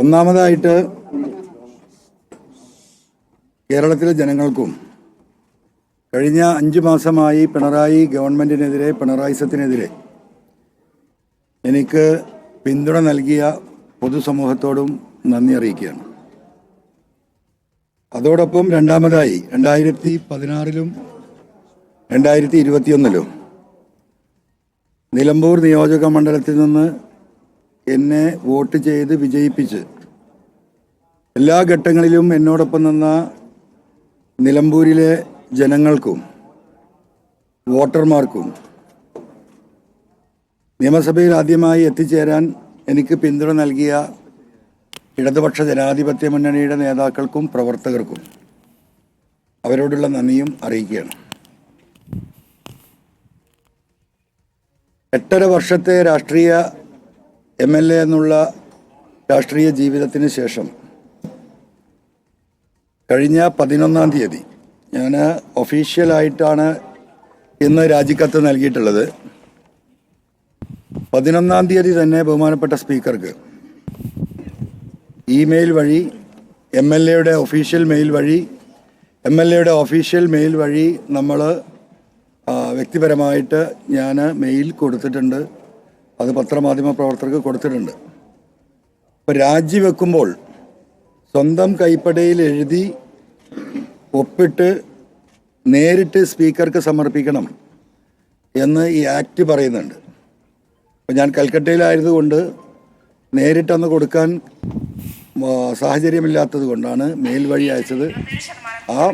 ഒന്നാമതായിട്ട് കേരളത്തിലെ ജനങ്ങൾക്കും കഴിഞ്ഞ അഞ്ച് മാസമായി പിണറായി ഗവൺമെന്റിനെതിരെ പിണറായിസത്തിനെതിരെ എനിക്ക് പിന്തുണ നൽകിയ പൊതുസമൂഹത്തോടും നന്ദി അറിയിക്കുകയാണ്. അതോടൊപ്പം രണ്ടാമതായി രണ്ടായിരത്തി പതിനാറിലും രണ്ടായിരത്തി ഇരുപത്തിയൊന്നിലും നിലമ്പൂർ നിയോജക മണ്ഡലത്തിൽ നിന്ന് എന്നെ വോട്ട് ചെയ്ത് വിജയിപ്പിച്ച് എല്ലാ ഘട്ടങ്ങളിലും എന്നോടൊപ്പം നിന്ന നിലമ്പൂരിലെ ജനങ്ങൾക്കും വോട്ടർമാർക്കും നിയമസഭയിൽ ആദ്യമായി എത്തിച്ചേരാൻ എനിക്ക് പിന്തുണ നൽകിയ ഇടതുപക്ഷ ജനാധിപത്യ മുന്നണിയുടെ നേതാക്കൾക്കും പ്രവർത്തകർക്കും അവരോടുള്ള നന്ദിയും അറിയിക്കുകയാണ്. എട്ടര വർഷത്തെ രാഷ്ട്രീയ എം എൽ എ എന്നുള്ള രാഷ്ട്രീയ ജീവിതത്തിന് ശേഷം കഴിഞ്ഞ പതിനൊന്നാം തീയതി ഞാൻ ഒഫീഷ്യലായിട്ടാണ് ഇന്ന് രാജിക്കത്ത് നൽകിയിട്ടുള്ളത്. പതിനൊന്നാം തീയതി തന്നെ ബഹുമാനപ്പെട്ട സ്പീക്കർക്ക് ഇമെയിൽ വഴി എം എൽ എയുടെ ഒഫീഷ്യൽ മെയിൽ വഴി എം എൽ എയുടെ ഒഫീഷ്യൽ മെയിൽ വഴി നമ്മൾ വ്യക്തിപരമായിട്ട് ഞാൻ മെയിൽ കൊടുത്തിട്ടുണ്ട്. അത് പത്രമാധ്യമ പ്രവർത്തകർക്ക് കൊടുത്തിട്ടുണ്ട്. ഇപ്പം രാജിവെക്കുമ്പോൾ സ്വന്തം കൈപ്പടയിൽ എഴുതി ഒപ്പിട്ട് നേരിട്ട് സ്പീക്കർക്ക് സമർപ്പിക്കണം എന്ന് ഈ ആക്ട് പറയുന്നുണ്ട്. അപ്പോൾ ഞാൻ കൽക്കട്ടയിലായതുകൊണ്ട് നേരിട്ടന്ന് കൊടുക്കാൻ സാഹചര്യമില്ലാത്തത് കൊണ്ടാണ് മെയിൽ വഴി അയച്ചത്. ആ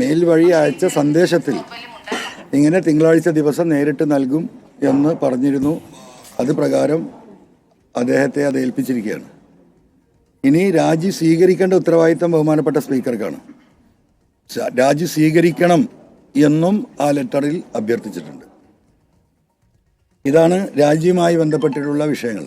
മെയിൽ വഴി അയച്ച സന്ദേശത്തിൽ ഇങ്ങനെ തിങ്കളാഴ്ച ദിവസം നേരിട്ട് നൽകും എന്ന് പറഞ്ഞിരുന്നു. അത് പ്രകാരം അദ്ദേഹത്തെ അത് ഏൽപ്പിച്ചിരിക്കുകയാണ്. ഇനി രാജി സ്വീകരിക്കേണ്ട ഉത്തരവാദിത്തം ബഹുമാനപ്പെട്ട സ്പീക്കർക്കാണ്. രാജി സ്വീകരിക്കണം എന്നും ആ ലെറ്ററിൽ അഭ്യർത്ഥിച്ചിട്ടുണ്ട്. ഇതാണ് രാജ്യവുമായി ബന്ധപ്പെട്ടിട്ടുള്ള വിഷയങ്ങൾ.